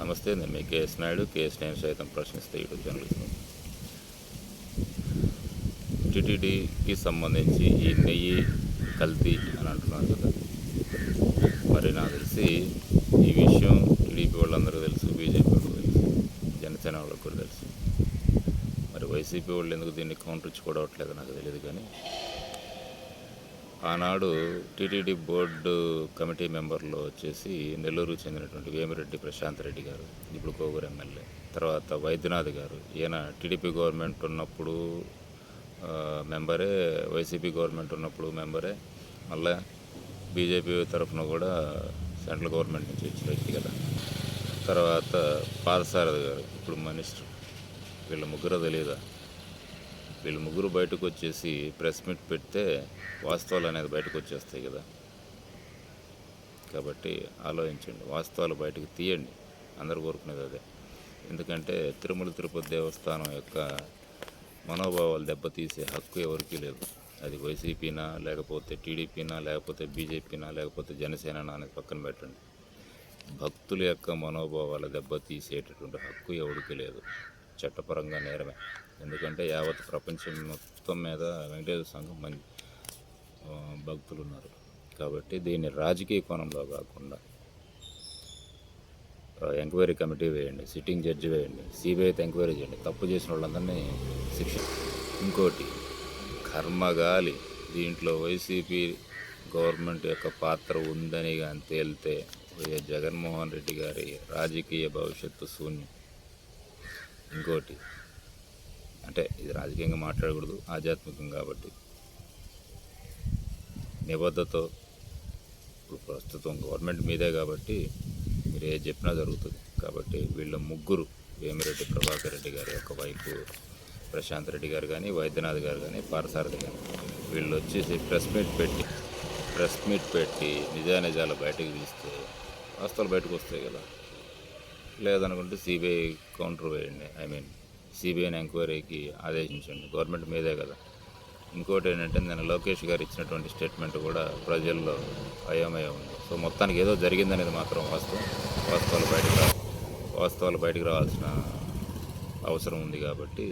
నమస్తే నేను మీ KS Naidu. KS నేను సైతం ప్రశ్నిస్తే యూట్యూబ్ జర్నలిస్ట్ టీటీడీకి సంబంధించి ఈ నెయ్యి కల్తీ అని అంటున్నారు కదా. మరి నాకు తెలిసి ఈ విషయం టీడీపీ వాళ్ళందరూ తెలుసు బీజేపీ వాళ్ళకి తెలుసు జనసేన వాళ్ళకి కూడా తెలుసు. మరి వైసీపీ వాళ్ళు ఎందుకు దీన్ని కౌంటర్ ఇచ్చుకోవట్లేదో నాకు తెలియదు కానీ ఆనాడు టీటీడీ బోర్డు కమిటీ మెంబర్లో వచ్చేసి నెల్లూరు చెందినటువంటి వేమిరెడ్డి ప్రశాంత్ రెడ్డి గారు ఇప్పుడు కోగూరు ఎమ్మెల్యే. తర్వాత వైద్యనాథ్ గారు. ఈయన టీడీపీ గవర్నమెంట్ ఉన్నప్పుడు మెంబరే వైసీపీ గవర్నమెంట్ ఉన్నప్పుడు మెంబరే. మళ్ళీ బీజేపీ తరఫున కూడా సెంట్రల్ గవర్నమెంట్ నుంచి వచ్చిన వ్యక్తి కదా. తర్వాత పాదసారథి గారు ఇప్పుడు మినిస్టర్. వీళ్ళ ముగ్గురు తెలియదా వీళ్ళు ముగ్గురు బయటకు వచ్చేసి ప్రెస్ మీట్ పెడితే వాస్తవాలు అనేది బయటకు వచ్చేస్తాయి కదా. కాబట్టి ఆలోచించండి వాస్తవాలు బయటకు తీయండి. అందరు కోరుకునేది అదే. ఎందుకంటే తిరుమల తిరుపతి దేవస్థానం యొక్క మనోభావాలు దెబ్బతీసే హక్కు ఎవరికీ లేదు. అది వైసీపీనా లేకపోతే టీడీపీనా లేకపోతే బీజేపీనా లేకపోతే జనసేన అనేది పక్కన పెట్టండి. భక్తుల యొక్క మనోభావాల దెబ్బతీసేటటువంటి హక్కు ఎవరికి లేదు. చట్టపరంగా నేరమే. ఎందుకంటే యావత్ ప్రపంచం మొత్తం మీద వెంకటేశ్వర సంఘం మంది భక్తులు ఉన్నారు కాబట్టి దీన్ని రాజకీయ కోణంలో కాకుండా ఎంక్వైరీ కమిటీ వేయండి సిట్టింగ్ జడ్జి వేయండి సిబిఐతో ఎంక్వైరీ చేయండి. తప్పు చేసిన వాళ్ళందరినీ శిక్ష. ఇంకోటి కర్మగాలి. దీంట్లో వైసీపీ గవర్నమెంట్ యొక్క పాత్ర ఉందని కానీ తేలితే వైఎస్ జగన్మోహన్ రెడ్డి గారి రాజకీయ భవిష్యత్తు శూన్యం. ఇంకోటి అంటే ఇది రాజకీయంగా మాట్లాడకూడదు ఆధ్యాత్మికం కాబట్టి. నిబద్ధతో ఇప్పుడు ప్రస్తుతం గవర్నమెంట్ మీదే కాబట్టి మీరు ఏది చెప్పినా జరుగుతుంది. కాబట్టి వీళ్ళ ముగ్గురు వేమిరెడ్డి ప్రభాకర్ రెడ్డి గారి యొక్క వైపు ప్రశాంత్ రెడ్డి గారు కానీ వైద్యనాథ్ గారు కానీ పారసారథి గారు వీళ్ళు వచ్చేసి ప్రెస్ మీట్ పెట్టి ప్రెస్ మీట్ పెట్టి నిజానిజాలు బయటకు తీస్తే వాస్తవాలు బయటకు వస్తాయి కదా. లేదనుకుంటే సిబిఐ కౌంటర్ వేయండి. ఐ మీన్ సిబిఐని ఎంక్వైరీకి ఆదేశించండి. గవర్నమెంట్ మీదే కదా. ఇంకోటి ఏంటంటే నేను లోకేష్ గారు ఇచ్చినటువంటి స్టేట్మెంట్ కూడా ప్రజల్లో అయోమయం ఉంది. సో మొత్తానికి ఏదో జరిగిందనేది మాత్రం వాస్తవం. వాస్తవాలు బయటకు రా వాస్తవాలు బయటకు రావాల్సిన అవసరం ఉంది కాబట్టి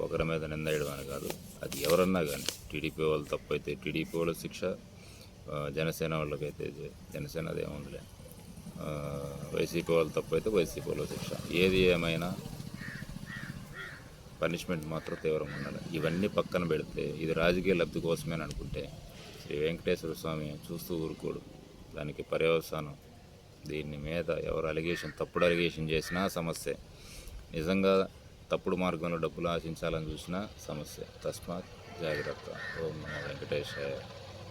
ఒకరి మీద నిందేయడం అని కాదు. అది ఎవరన్నా కానీ టీడీపీ వాళ్ళు తప్పైతే టీడీపీ వాళ్ళ శిక్ష జనసేన వాళ్ళకైతే జనసేన అదేముందిలే ఆ, వైసీపీ వాళ్ళు తప్పు అయితే వాళ్ళ శిక్ష. ఏది ఏమైనా పనిష్మెంట్ మాత్రం తీవ్రంగా ఉండాలి. ఇవన్నీ పక్కన పెడితే ఇది రాజకీయ లబ్ధి కోసమే అనుకుంటే శ్రీ వెంకటేశ్వర స్వామి చూస్తూ ఊరుకోడు. దానికి పర్యవసానం దీని మీద ఎవరు అలిగేషన్ తప్పుడు అలిగేషన్ చేసినా సమస్య. నిజంగా తప్పుడు మార్గంలో డబ్బులు ఆశించాలని చూసినా సమస్య. తస్మాత్ జాగ్రత్త. ఓం నమో వెంకటేశాయ.